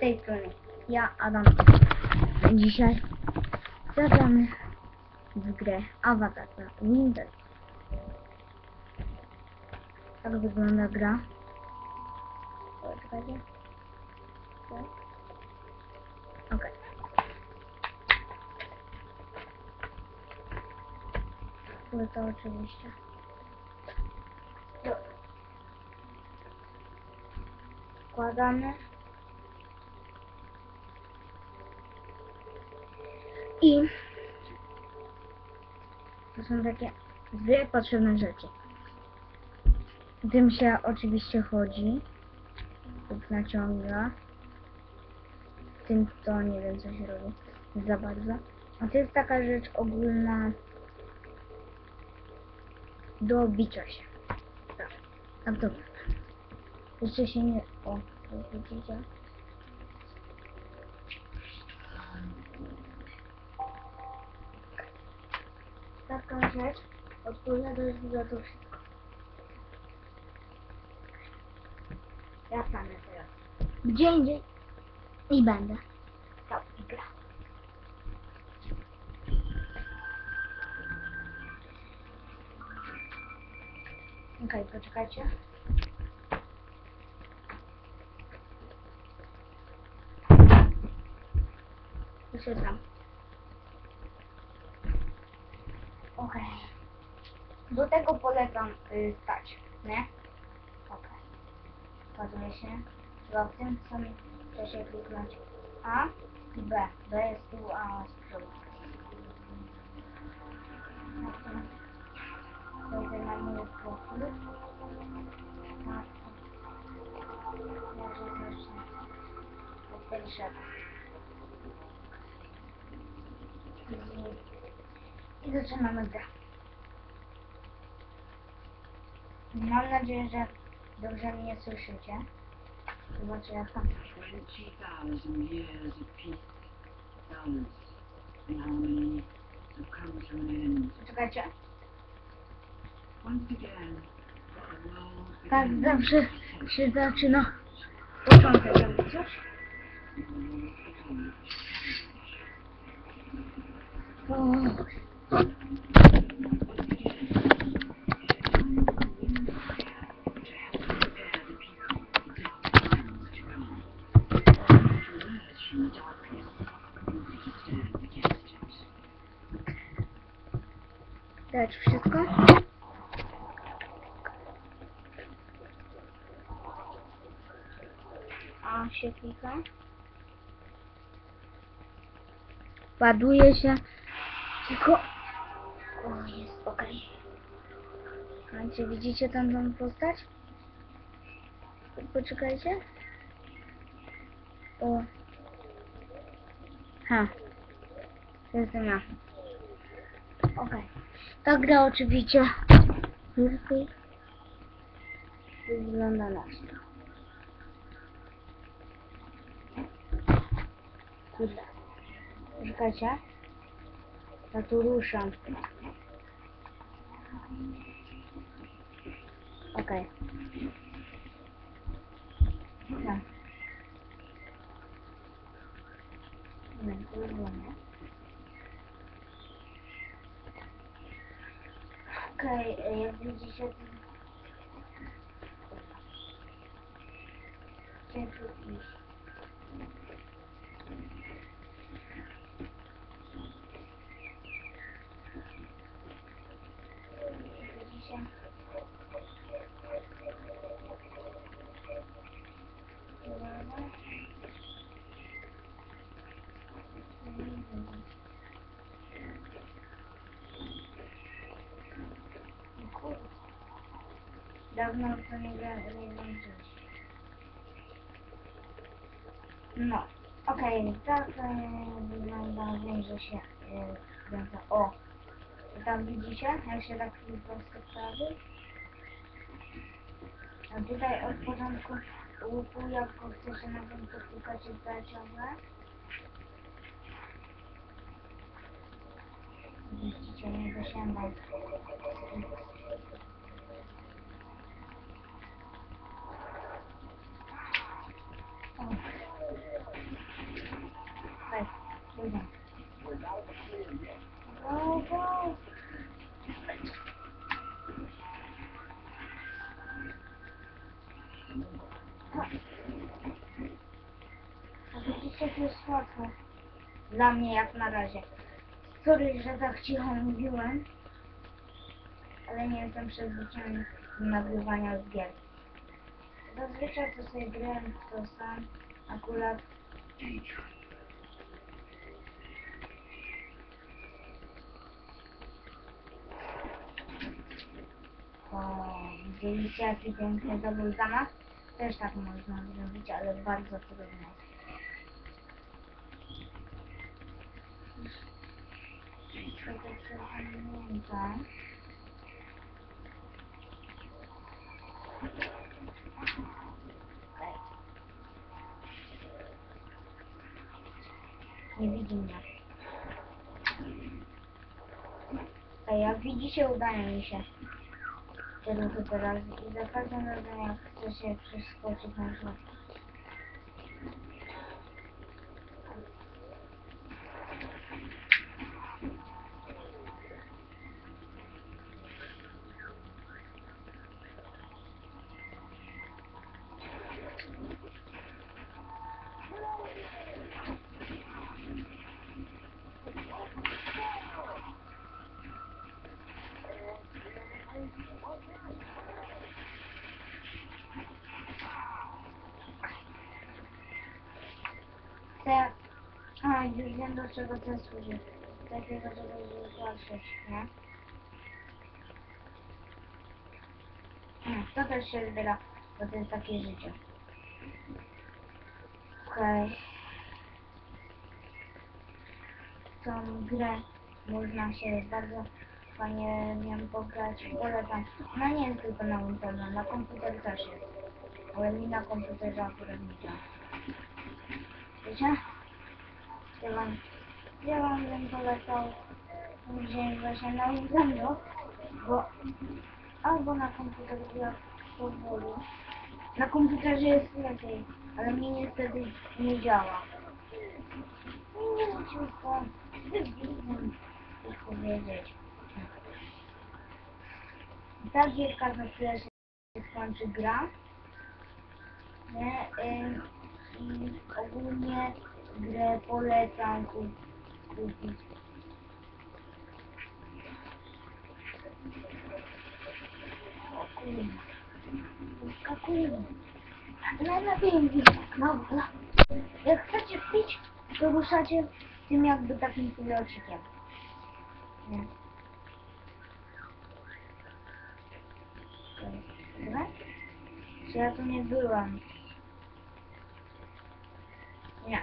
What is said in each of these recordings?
tej strony ja, Adam. Dzisiaj zagramy w grę Avatar na Windows. Tak wygląda gra. Poczekajcie. Tak. Okej. Okay. to oczywiście. Dobra. I to są takie dwie potrzebne rzeczy. Tym się oczywiście chodzi lub naciąga. Tym to nie wiem co się robi za bardzo. A to jest taka rzecz ogólna do bicia się. Tak, tak wygląda. Jeszcze się nie... O, to widzicie? Taka rzecz odpowiada za to wszystko. Ja stanę teraz. Gdzie indziej i będę. Gra. Okej, poczekajcie. Wyświetlam. Okej. Do tego polecam y, stać, nie? Okej. Ładuje się. Trzeba w tym samym czasie kliknąć A i B. B jest tu, A z przodu. Wejdę na mój profil. Na Może zacznę od pierwszego. I, zaczynamy grę. Mam nadzieję, że dobrze mnie słyszycie. Zobaczę jak tam. 20,000 years of peace, balance, and harmony have come to an end. Czekajcie. Once again, the world Tak zawsze się zaczyna początek, jakby coś. O, dać wszystko. A się klika. Ładuje się. Tylko. O, jest okej. A widzicie tam tą postać? Poczekajcie. O. Ha. To jestem ja. Okej. Ta gra oczywiście wygląda na to. Kurde. Czekajcie. Ja tu ruszam. Okej. Tak. Nie, to. Okej, okay, jak widzicie... tu iść? Dawno to nie gra- nie włączyłeś. No, okej, tak e, wygląda, wiem, że się e, kręca. O, tam widzicie, jak się tak prosto prawy? A tutaj od początku łuku, jak chce się na tym podpukać jest ciągle. Widzicie, nie dosięgam. Widzicie, to jest łatwe. Dla mnie jak na razie. Sorry, że tak cicho mówiłem. Ale nie jestem przyzwyczajony do nagrywania z gier. Zazwyczaj to sobie grałem w to sam. Akurat widzieliście jaki piękny to był zamach? Też tak można zrobić, ale bardzo trudno. Tego pamiętam. Okej. Nie widzi mnie. Ej, jak widzicie, udaje mi się te ruchy teraz i za każdym razem jak chcę się przeskoczyć na przykład te... A, już wiem do czego to służy. Takiego, żeby zwalczyć, nie? To też się zbiera, bo to jest takie życie. Okej. W tą grę można się bardzo fajnie nią pograć, polecam. No nie jest tylko na internet, na komputer też jest. Ale mi na komputerze akurat nie działa. Wam, ja wam bym polecał wziąć właśnie na Nintendo, bo albo na komputerze jak powoli. Na komputerze jest lepiej, ale mi niestety nie działa. Nie wiem, czy to wybiegłem coś powiedzieć. Ta gierka za chwilę się skończy gra. Nie? I ogólnie grę polecam kup- kupić. O kurde. Skakujemy. Najlepiej Dobra. Jak chcecie pić, to ruszacie tym jakby takim pilocikiem. Nie. Dobra? Czy ja tu nie byłam? Nie.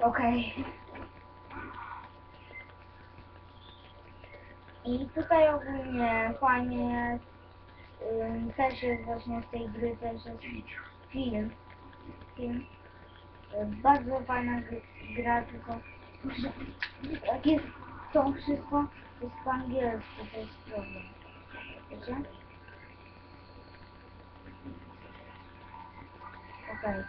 Okej. I tutaj ogólnie fajnie też jest właśnie z tej gry też jest film. Film. Bardzo fajna gr- gra, tylko jak jest to wszystko jest po angielsku, to jest problem. Wiecie? Okej.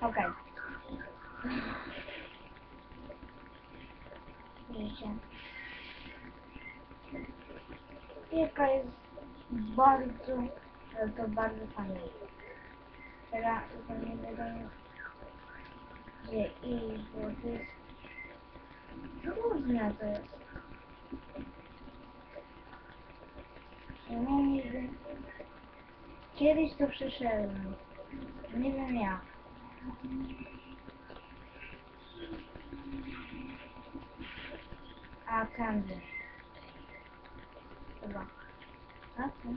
Okej. Wiecie. Jaka jest bardzo, to bardzo fajnie. Teraz to nie wiadomo gdzie iść, bo to jest trudne to jest. Ja nigdy... Kiedyś to przeszedłem. Nie wiem jak. A, tędy. Chyba. A, tu?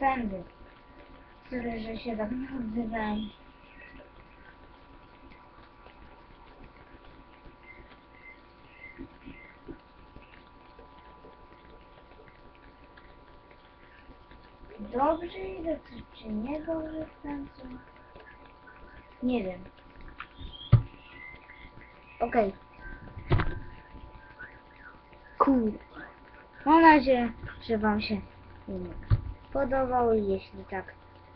Zapędy, które że się tak nazywają. Dobrze idę, czy, czy nie dobrze w końcu? Nie wiem. Okej. Cool. Mam nadzieję, że Wam się filmik podobał. Jeśli tak,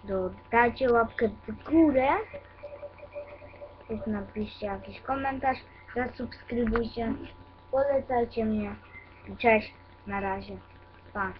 to dajcie łapkę w górę. Lub napiszcie jakiś komentarz. Zasubskrybujcie. Polecajcie mnie. Cześć. Na razie. Pa.